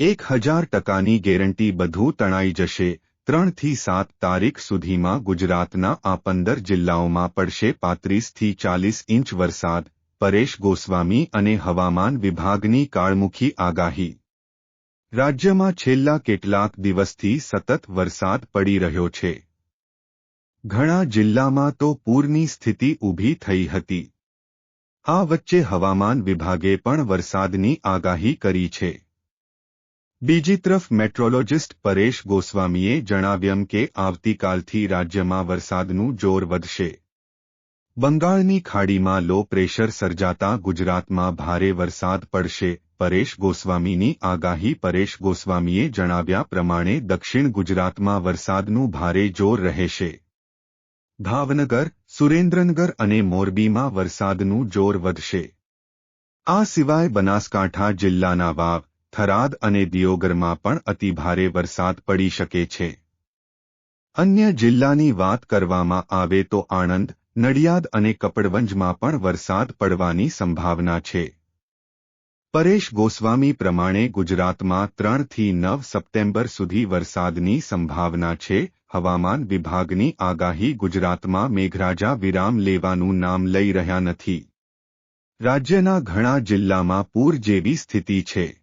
એક હજાર ટકાની ગેરંટી બધું તણાઈ જશે. ત્રણથી સાત તારીખ સુધીમાં ગુજરાતના આ પંદર જિલ્લાઓમાં પડશે પાંત્રીસથી ચાલીસ ઇંચ વરસાદ. પરેશ ગોસ્વામી અને હવામાન વિભાગની કાળમુખી આગાહી. રાજ્યમાં છેલ્લા કેટલાક દિવસથી સતત વરસાદ પડી રહ્યો છે. ઘણા જિલ્લામાં તો પૂરની સ્થિતિ ઊભી થઈ હતી. આ વચ્ચે હવામાન વિભાગે પણ વરસાદની આગાહી કરી છે. બીજી તરફ મેટ્રોલોજિસ્ટ પરેશ ગોસ્વામીએ જણાવ્યું કે આવતીકાલથી રાજ્યમાં વરસાદનું જોર વધશે. બંગાળની ખાડીમાં લો પ્રેશર સર્જાતા ગુજરાતમાં ભારે વરસાદ પડશે, પરેશ ગોસ્વામીની આગાહી પરેશ ગોસ્વામીએ જણાવ્યા પ્રમાણે દક્ષિણ ગુજરાતમાં વરસાદનું ભારે જોર રહેશે. ભાવનગર, સુરેન્દ્રનગર અને મોરબીમાં વરસાદનું જોર વધશે. આ સિવાય બનાસકાંઠા જિલ્લાના વાવ થરાદ અને દિયોગરમાં પણ અતિભારે વરસાદ પડી શકે છે. અન્ય જિલ્લાની વાત કરવામાં આવે તો આણંદ, નડિયાદ અને કપડવંજમાં પણ વરસાદ પડવાની સંભાવના છે. પરેશ ગોસ્વામી પ્રમાણે ગુજરાતમાં ત્રણથી નવ સપ્ટેમ્બર સુધી વરસાદની સંભાવના છે. હવામાન વિભાગની આગાહી ગુજરાતમાં મેઘરાજા વિરામ લેવાનું નામ લઈ રહ્યા નથી. રાજ્યના ઘણા જિલ્લામાં પૂર જેવી સ્થિતિ છે.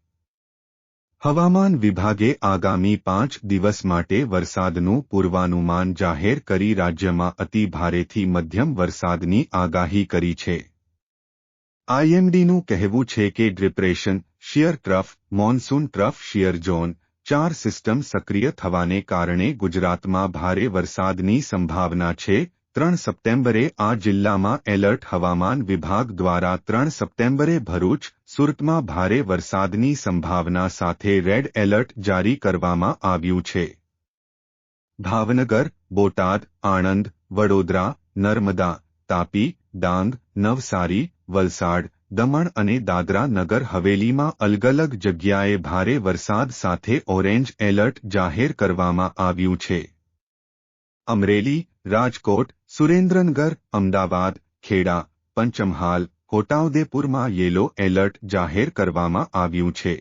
હવામાન વિભાગે આગામી પાંચ દિવસ માટે વરસાદનું પૂર્વાનુમાન જાહેર કરી રાજ્યમાં અતિ ભારેથી મધ્યમ વરસાદની આગાહી કરી છે. આઈએમડીનું કહેવું છે કે depression, shear trough, monsoon trough, shear zone ચાર સિસ્ટમ સક્રિય થવાને કારણે ગુજરાતમાં ભારે વરસાદની સંભાવના છે. ત્રણ સપ્ટેમ્બરે આ જિલ્લામાં એલર્ટ હવામાન વિભાગ દ્વારા ત્રણ સપ્ટેમ્બરે ભરૂચ, સુરતમાં ભારે વરસાદની સંભાવના સાથે રેડ એલર્ટ જારી કરવામાં આવ્યું છે. ભાવનગર, બોટાદ, આણંદ, વડોદરા, નર્મદા, તાપી, ડાંગ, નવસારી, વલસાડ, દમણ અને દાદરા નગર હવેલીમાં અલગ અલગ જગ્યાએ ભારે વરસાદ સાથે ઓરેન્જ એલર્ટ જાહેર કરવામાં આવ્યું છે. અમરેલી, રાજકોટ સુરેન્દ્રનગર અમદાવાદ ખેડા પંચમહાલ છોટાઉદેપુરમાં યેલો એલર્ટ જાહેર કરવામાં આવ્યું છે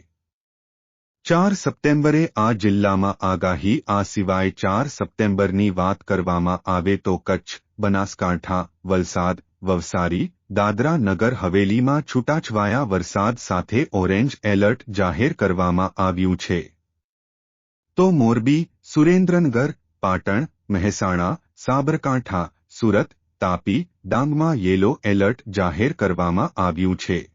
ચાર સપ્ટેમ્બરે આ જિલ્લામાં આગાહી આ સિવાય ચાર સપ્ટેમ્બરની વાત કરવામાં આવે તો કચ્છ બનાસકાંઠા વલસાડ વવસારી દાદરા નગર હવેલીમાં છૂટાછવાયા વરસાદ સાથે ઓરેન્જ એલર્ટ જાહેર કરવામાં આવ્યું છે તો મોરબી સુરેન્દ્રનગર પાટણ મહેસાણા સાબરકાંઠા સુરત, તાપી, ડાંગમાં યેલો એલર્ટ જાહેર કરવામાં આવ્યું છે.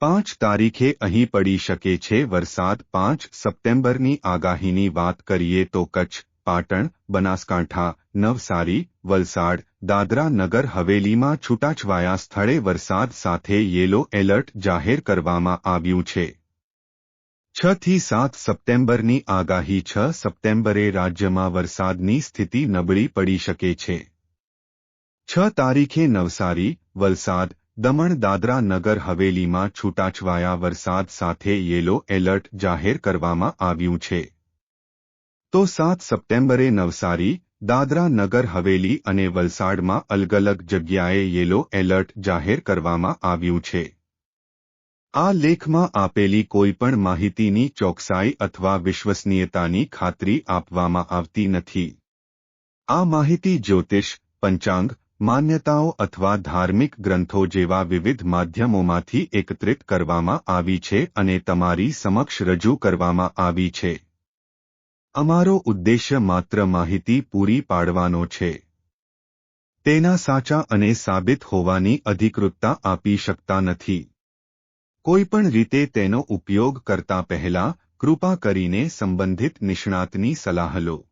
પાંચ તારીખે અહીં પડી શકે છે વરસાદ. પાંચ સપ્ટેમ્બરની આગાહીની વાત કરીએ તો કચ્છ, પાટણ, બનાસકાંઠા, નવસારી, વલસાડ, દાદરા નગર હવેલીમાં છૂટાછવાયા સ્થળે વરસાદ સાથે યેલો એલર્ટ જાહેર કરવામાં આવ્યું છે. છ થી સાત સપ્ટેમ્બરની આગાહી. છ સપ્ટેમ્બરે રાજ્યમાં વરસાદની સ્થિતિ નબળી પડી શકે છે. છ તારીખે નવસારી, વલસાડ, દમણ, દાદરા નગર હવેલીમાં છૂટાછવાયા વરસાદ સાથે યેલો એલર્ટ જાહેર કરવામાં આવ્યું છે. તો સાત સપ્ટેમ્બરે નવસારી, દાદરા નગર હવેલી અને વલસાડમાં અલગ જગ્યાએ યેલો એલર્ટ જાહેર કરવામાં આવ્યું છે. આ લેખમાં આપેલી કોઈપણ માહિતીની ચોકસાઈ અથવા વિશ્વસનીયતાની ખાતરી આપવામાં આવતી નથી. આ માહિતી જ્યોતિષ, પંચાંગ માન્યતાઓ અથવા ધાર્મિક ગ્રંથો જેવા વિવિધ માધ્યમોમાંથી એકત્રિત કરવામાં આવી છે અને તમારી સમક્ષ રજૂ કરવામાં આવી છે. અમારો ઉદ્દેશ્ય માત્ર માહિતી પૂરી પાડવાનો છે. તેના સાચા અને સાબિત હોવાની અધિકૃતતા આપી શકતા નથી. કોઈપણ રીતે તેનો ઉપયોગ કરતા પહેલા કૃપા કરીને સંબંધિત નિષ્ણાતની સલાહ લો.